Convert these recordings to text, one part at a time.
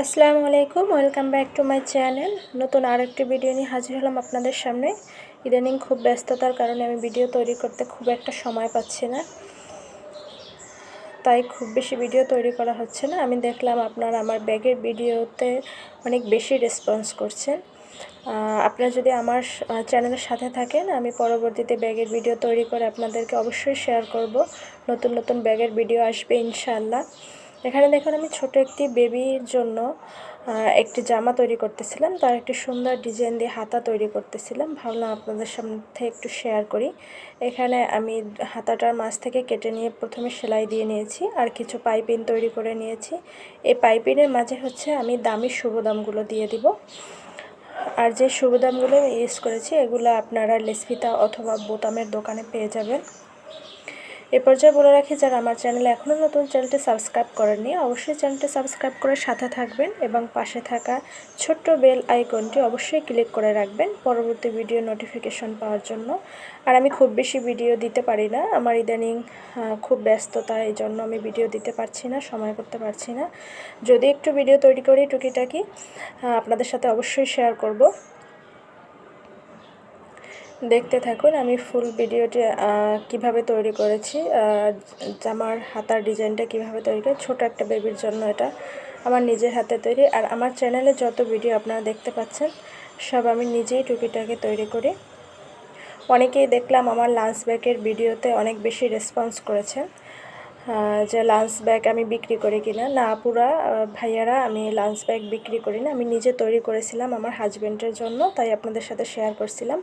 আসসালামু আলাইকুম, welcome back to my channel. নতুন আরেকটি ভিডিও নিয়ে হাজির হলাম আপনাদের সামনে। ইদানিং খুব ব্যস্ততার কারণে আমি ভিডিও তৈরি করতে খুব একটা সময় পাচ্ছি না। তাই খুব বেশি ভিডিও তৈরি করা হচ্ছে না। আমি দেখলাম আপনারা আমার ব্যাগের ভিডিওতে অনেক বেশি রেসপন্স করছেন। আপনারা যদি আমার চ্যানেলের সাথে থাকেন, আমি পরবর্তীতে ব্যাগের ভিডিও তৈরি করে আপনাদেরকে অবশ্যই শেয়ার করব। নতুন নতুন ব্যাগের ভিডিও আসবে ইনশাআল্লাহ। এখানে দেখুন, আমি ছোট একটি বেবির জন্য একটি জামা তৈরি করতেছিলাম। তার একটি সুন্দর ডিজাইন দিয়ে হাতা তৈরি করতেছিলাম। ভাবলাম আপনাদের সামনে একটু শেয়ার করি। এখানে আমি হাতাটার মাছ থেকে কেটে নিয়ে প্রথমে সেলাই দিয়ে নিয়েছি আর কিছু পাইপিন তৈরি করে নিয়েছি। এই পাইপিনের মাঝে হচ্ছে আমি দামি শুভদামগুলো দিয়ে দিব। আর যে শুভদামগুলো ইউজ করেছি, এগুলো আপনারা লেসফিতা অথবা বোতামের দোকানে পেয়ে যাবেন। এ পর্যায়ে বলে রাখি, যারা আমার চ্যানেলে এখনও নতুন, চ্যানেলটি সাবস্ক্রাইব করেননি, অবশ্যই চ্যানেলটি সাবস্ক্রাইব করে সাথে থাকবেন এবং পাশে থাকা ছোট্ট বেল আইকনটি অবশ্যই ক্লিক করে রাখবেন পরবর্তী ভিডিও নোটিফিকেশন পাওয়ার জন্য। আর আমি খুব বেশি ভিডিও দিতে পারি না, আমার ইদানিং খুব ব্যস্ততা এই জন্য আমি ভিডিও দিতে পারছি না, সময় করতে পারছি না। যদি একটু ভিডিও তৈরি করি টুকিটাকি আপনাদের সাথে অবশ্যই শেয়ার করব। দেখতে থাকুন, আমি ফুল ভিডিওটি কীভাবে তৈরি করেছি জামার হাতার ডিজাইনটা কীভাবে তৈরি করে ছোট একটা বেবির জন্য এটা আমার নিজের হাতে তৈরি। আর আমার চ্যানেলে যত ভিডিও আপনারা দেখতে পাচ্ছেন, সব আমি নিজেই টুকিটাকে তৈরি করি। অনেকেই দেখলাম আমার লাঞ্চ ব্যাগের ভিডিওতে অনেক বেশি রেসপন্স করেছেন যে লাঞ্চ ব্যাগ আমি বিক্রি করি কিনা, না পুরা ভাইয়ারা, আমি লাঞ্চ ব্যাগ বিক্রি করি না, আমি নিজে তৈরি করেছিলাম আমার হাজব্যান্ডের জন্য, তাই আপনাদের সাথে শেয়ার করছিলাম।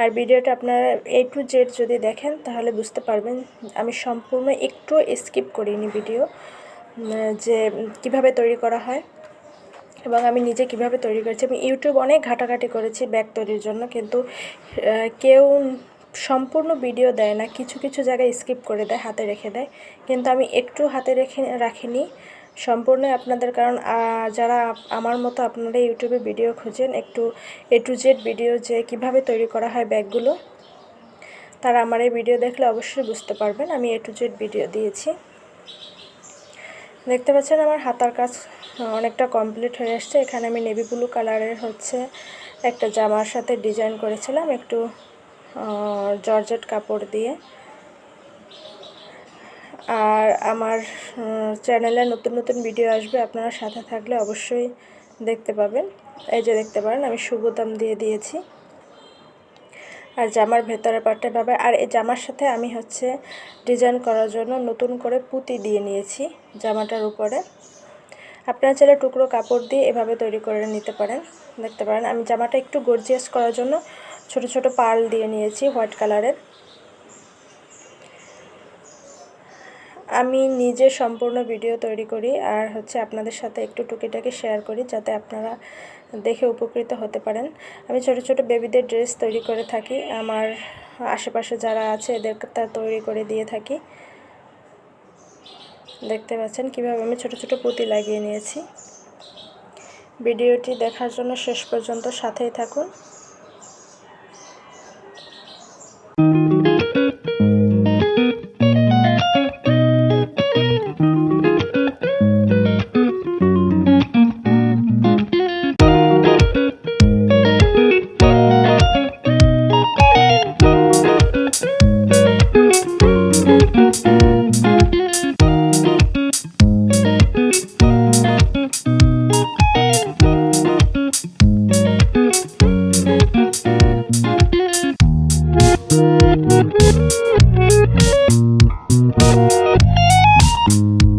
আর ভিডিওটা আপনারা এ টু জেড যদি দেখেন, তাহলে বুঝতে পারবেন, আমি সম্পূর্ণ একটু স্কিপ করিনি ভিডিও যে কীভাবে তৈরি করা হয়, এবং আমি নিজে কীভাবে তৈরি করেছি। আমি ইউটিউব অনেক ঘাটাঘাটি করেছি ব্যাগ তৈরির জন্য, কিন্তু কেউ সম্পূর্ণ ভিডিও দেয় না, কিছু কিছু জায়গায় স্কিপ করে দেয়, হাতে রেখে দেয়। কিন্তু আমি একটু হাতে রেখে রাখিনি সম্পূর্ণ আপনাদের, কারণ যারা আমার মতো আপনারা ইউটিউবে ভিডিও খোঁজেন, একটু এ টু জেড ভিডিও যে কীভাবে তৈরি করা হয় ব্যাগগুলো, তারা আমার এই ভিডিও দেখলে অবশ্যই বুঝতে পারবেন। আমি এ টু জেড ভিডিও দিয়েছি। দেখতে পাচ্ছেন আমার হাতার কাজ অনেকটা কমপ্লিট হয়ে আসছে। এখানে আমি নেভি ব্লু কালারের হচ্ছে একটা জামার সাথে ডিজাইন করেছিলাম, একটু জর্জেট কাপড় দিয়ে। আর আমার চ্যানেলে নতুন নতুন ভিডিও আসবে, আপনারা সাথে থাকলে অবশ্যই দেখতে পাবেন। এই যে দেখতে পারেন, আমি শুভদাম দিয়ে দিয়েছি। আর জামার ভেতরে পাটে পাবে আর এই জামার সাথে আমি হচ্ছে ডিজাইন করার জন্য নতুন করে পুঁতি দিয়ে নিয়েছি জামাটার উপরে। আপনারা চাইলে টুকরো কাপড় দিয়ে এভাবে তৈরি করে নিতে পারেন। দেখতে পারেন, আমি জামাটা একটু গর্জিয়াস করার জন্য ছোট ছোট পার্ল দিয়ে নিয়েছি হোয়াইট কালারের। আমি নিজে সম্পূর্ণ ভিডিও তৈরি করি আর হচ্ছে আপনাদের সাথে একটু টুকিটাকি শেয়ার করি যাতে আপনারা দেখে উপকৃত হতে পারেন। আমি ছোট ছোট বেবিদের ড্রেস তৈরি করে থাকি। আমার আশেপাশে যারা আছে এদেরকে তা তৈরি করে দিয়ে থাকি। দেখতে পাচ্ছেন কীভাবে আমি ছোট ছোট পুঁতি লাগিয়ে নিয়েছি। ভিডিওটি দেখার জন্য শেষ পর্যন্ত সাথেই থাকুন। Thank you.